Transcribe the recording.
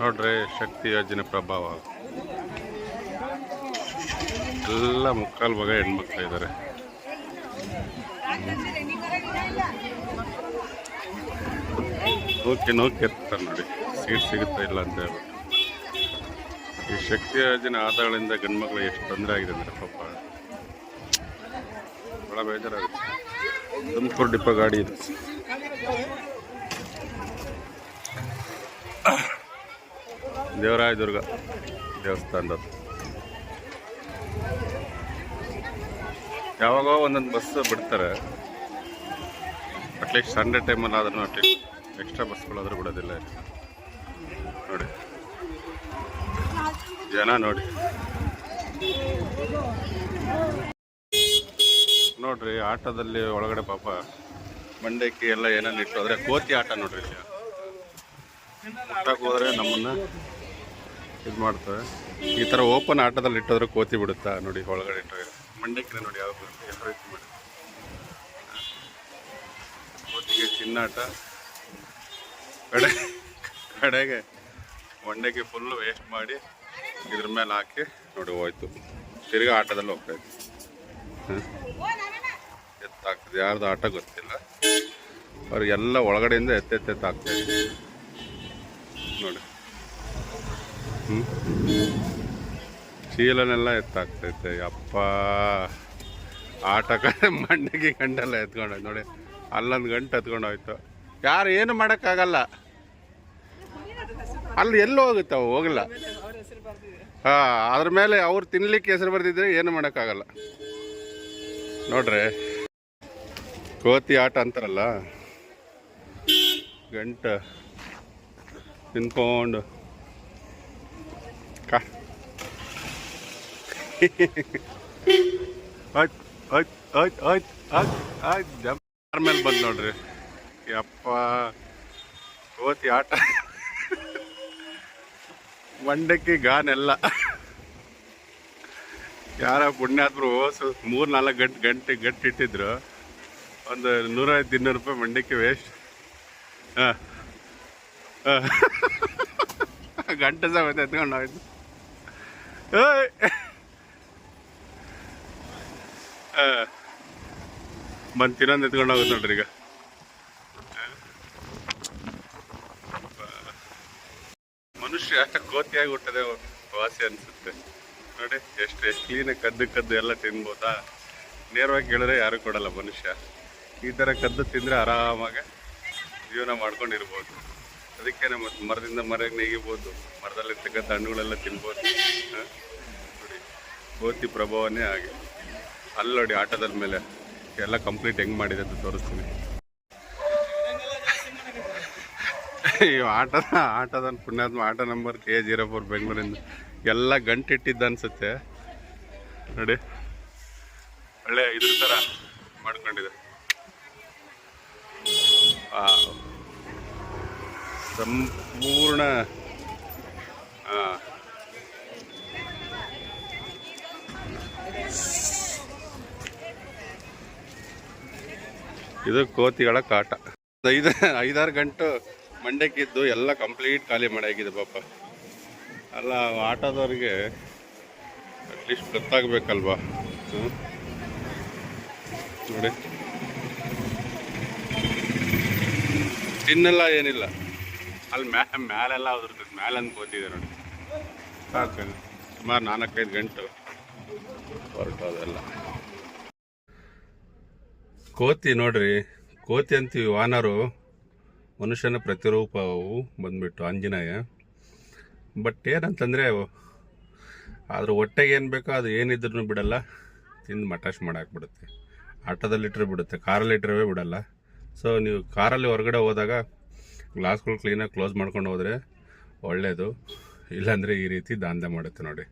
ನೋಡ್ರಿ, ಶಕ್ತಿ ಯೋಜನೆ ಪ್ರಭಾವ. ಎಲ್ಲ ಮುಕ್ಕಾಲು ಭಾಗ ಹೆಣ್ಮಕ್ಳು ಇದ್ದಾರೆ ನೂಕಿ ನೂಕಿ ಇರ್ತಾರೆ ನೋಡಿ, ಸೀಟ್ ಸಿಗುತ್ತಾ ಇಲ್ಲ ಅಂತ ಹೇಳ್ಬಿಟ್ಟು. ಈ ಶಕ್ತಿ ಯೋಜನೆ ಆದಾಯಗಳಿಂದ ಗಂಡ್ಮಕ್ಳು ಎಷ್ಟು ತೊಂದರೆ ಆಗಿದೆ ಅಂದರೆ ಪಾಪ. ಭಾಳ ಬೇಜಾರಾಗುತ್ತೆ. ತುಮಕೂರು ಡಿಪ್ಪ ಗಾಡಿ ಇದೆ. ದೇವರಾಯದುರ್ಗ ದೇವಸ್ಥಾನದ ಯಾವಾಗೋ ಒಂದೊಂದು ಬಸ್ ಬಿಡ್ತಾರೆ. ಅಟ್ಲೀಸ್ಟ್ ಸಂಡೇ ಟೈಮಲ್ಲಿ ಆದ್ರೂ ಅಟ್ಲೀಸ್ಟ್ ಎಕ್ಸ್ಟ್ರಾ ಬಸ್ಗಳಾದರೂ ಬಿಡೋದಿಲ್ಲ ನೋಡಿ. ಜನ ನೋಡಿ. ನೋಡ್ರಿ ಆಟದಲ್ಲಿ ಒಳಗಡೆ ಪಾಪ ಮಂಡಕ್ಕಿ ಎಲ್ಲ ಏನೇನು ಇಟ್ಟು, ಆದರೆ ಕೋತಿ ಆಟ ನೋಡ್ರಿ ಇಲ್ಲಿ. ಮುಟ್ಟಕ್ಕೆ ಹೋದ್ರೆ ನಮ್ಮನ್ನ ಇದು ಮಾಡ್ತವೆ. ಈ ಥರ ಓಪನ್ ಆಟದಲ್ಲಿ ಇಟ್ಟಿದ್ರೆ ಕೋತಿ ಬಿಡುತ್ತಾ ನೋಡಿ ಒಳಗಡೆ ಇಟ್ಟರೆ ಮಂಡಕ್ಕಿನ ನೋಡಿ ಯಾವ ಯಾವ ರೀತಿ ಮಾಡಿ. ಕೋತಿಗೆ ಚಿನ್ನಾಟ. ಕಡೆ, ಕಡೆಗೆ ಮಂಡಕ್ಕಿ ಫುಲ್ಲು ವೇಸ್ಟ್ ಮಾಡಿ ಇದ್ರ ಮೇಲೆ ಹಾಕಿ ನೋಡಿ ಹೋಯ್ತು. ತಿರ್ಗಾ ಆಟದಲ್ಲಿ ಹೋಗ್ತಾ ಇತ್ತು ಎತ್ತಾಗ್ತದೆ. ಯಾರ್ದು ಆಟ ಗೊತ್ತಿಲ್ಲ. ಅವ್ರಿಗೆಲ್ಲ ಒಳಗಡೆಯಿಂದ ಎತ್ತೆತ್ತೆತ್ತಾಗ್ತಾ ಇದೆ ನೋಡಿ. ಚೀಲನೆಲ್ಲ ಎತ್ತಾಗ್ತೈತೆ ಅಪ್ಪ ಆಟ ಕಡೆ ಮಣ್ಣಿಗೆ ಗಂಟೆಲ್ಲ ಎತ್ಕೊಂಡು ನೋಡಿ, ಅಲ್ಲೊಂದು ಗಂಟೆ ಎತ್ಕೊಂಡು ಹೋಯ್ತು. ಯಾರು ಏನು ಮಾಡೋಕ್ಕಾಗಲ್ಲ. ಅಲ್ಲಿ ಎಲ್ಲಿ ಹೋಗುತ್ತೆ ಅವು? ಹೋಗಲ್ಲ. ಹಾಂ, ಅದ್ರ ಮೇಲೆ ಅವ್ರು ತಿನ್ಲಿಕ್ಕೆ ಹೆಸರು ಬರ್ದಿದ್ರೆ ಏನು ಮಾಡೋಕ್ಕಾಗಲ್ಲ. ನೋಡ್ರಿ. ಕೋತಿ ಆಟ ಅಂತಾರಲ್ಲ. ಗಂಟ ತಿನ್ಕೊಂಡು ಕಾ ಆಯ್ತು ಆಯ್ತು ಆಯ್ತು ಆಯ್ತು ಆಯ್ತು ಆಯ್ತು ಮೇಲೆ ನೋಡ್ರಿ. ಯಪ್ಪ. ಓತಿ ಆಟ. ಮಂಡಕ್ಕಿ ಗಾನೆಲ್ಲ ಯಾರ ಸ್ವಲ್ಪ ಮೂರು ನಾಲ್ಕು ಗಂಟೆ ಗಂಟೆ ಗಂಟೆ ಇಟ್ಟಿದ್ರು. ಒಂದು ನೂರೈವತ್ತು ಇನ್ನೂರು ರೂಪಾಯಿ ಮಂಡಕ್ಕಿ ವೇಸ್ಟ್ ಹಾಂ. ಗಂಟೆ ಸಮೇತ ಎತ್ಕೊಂಡು ಹೋಯ್ತು ಏಯ್ ಬಂದು ತಿನ್ನೊಂದು ಎತ್ಕೊಂಡು ಹೋಗುತ್ತೆ ನೋಡ್ರಿ ಈಗ. ಮನುಷ್ಯ ಕೋತಿಯಾಗಿ ಹುಟ್ಟದೆ ವಾಸಿ ಅನ್ಸುತ್ತೆ. ನೋಡಿ, ಎಷ್ಟು ಎಷ್ಟು ಕದ್ದು ಕದ್ದು ಎಲ್ಲ ತಿನ್ಬೋದಾ? ನೇರವಾಗಿ ಕೇಳಿದ್ರೆ ಯಾರು ಕೊಡಲ್ಲ ಮನುಷ್ಯ. ಈ ಥರ ಕದ್ದು ತಿಂದರೆ ಆರಾಮಾಗಿ ಜೀವನ ಮಾಡ್ಕೊಂಡಿರ್ಬೋದು. ಅದಕ್ಕೆ ನಮ್ಮ ಮರದಿಂದ ಮರಕ್ಕೆ ಮರದಲ್ಲಿ ತೆಗೆದ ಹಣ್ಣುಗಳೆಲ್ಲ ತಿನ್ಬೋದು. ಹ? ನೋಡಿ ಕೋತಿ ಪ್ರಭಾವನೇ ಹಾಗೆ. ಅಲ್ಲಿ ನೋಡಿ ಆಟದ ಮೇಲೆ ಎಲ್ಲ ಕಂಪ್ಲೀಟ್ ಹೆಂಗೆ ಮಾಡಿದೆ ಅಂತ ತೋರಿಸ್ತೀನಿ. ಈ ಆಟದ ಆಟದ ಪುಣ್ಯಾತ್ಮ ಆಟ ನಂಬರ್ ಕೆ ಜೀರೋ ಫೋರ್ ಬೆಂಗಳೂರಿಂದ ಎಲ್ಲ ಗಂಟಿಟ್ಟಿದ್ದ ಅನ್ಸುತ್ತೆ. ನೋಡಿ ಒಳ್ಳೆ ಇದ್ರ ಥರ ಮಾಡ್ಕೊಂಡಿದೆ. ಆ, ಸಂಪೂರ್ಣ ಇದು ಕೋತಿಗಳ ಕಾಟ. ಐದು, ಐದಾರು ಗಂಟು ಮಂಡ್ಯಕ್ಕಿದ್ದು ಎಲ್ಲ ಕಂಪ್ಲೀಟ್ ಖಾಲಿ ಮಾಡಾಗಿದೆ ಪಾಪ. ಅಲ್ಲ, ಆಟೋದವ್ರಿಗೆ ಅಟ್ಲೀಸ್ಟ್ ಗೊತ್ತಾಗಬೇಕಲ್ವಾ? ಹ್ಞೂ ನೋಡಿ. ತಿನ್ನೆಲ್ಲ ಏನಿಲ್ಲ. ಅಲ್ಲಿ ಮ್ಯಾ, ಮ್ಯಾಲೆಲ್ಲ ಉದುರ್ತದೆ ಮ್ಯಾಲೆ ಕೂತಿದೆ ನೋಡಿ. ಸಾಕು ಸುಮಾರು ನಾಲ್ಕೈದು ಗಂಟು ಹೊರಟೋದೆಲ್ಲ ಕೋತಿ ನೋಡ್ರಿ, ಕೋತಿ ಅಂತೀವಿ ವಾನರು. ಮನುಷ್ಯನ ಪ್ರತಿರೂಪವು ಬಂದ್ಬಿಟ್ಟು ಆಂಜನೇಯ ಬಟ್ ಏನಂತಂದರೆ ಅದ್ರ ಹೊಟ್ಟೆಗೆ ಏನು ಬೇಕೋ ಅದು ಏನಿದ್ರೂ ಬಿಡಲ್ಲ. ತಿಂದು ಮಟಾಶ್ ಮಾಡಾಕ್ಬಿಡುತ್ತೆ. ಆಟೋದಲ್ಲಿಟ್ಟರೆ ಬಿಡುತ್ತೆ ಕಾರಲ್ಲಿಟ್ಟರೆ ಬಿಡಲ್ಲ. ಸೊ ನೀವು ಕಾರಲ್ಲಿ ಹೊರಗಡೆ ಹೋದಾಗ ಗ್ಲಾಸ್ಗಳು ಕ್ಲೀನಾಗಿ ಕ್ಲೋಸ್ ಮಾಡ್ಕೊಂಡು ಹೋದರೆ ಒಳ್ಳೆಯದು ಇಲ್ಲಾಂದರೆ ಈ ರೀತಿ ದಾಂಧೆ ಮಾಡುತ್ತೆ ನೋಡಿ.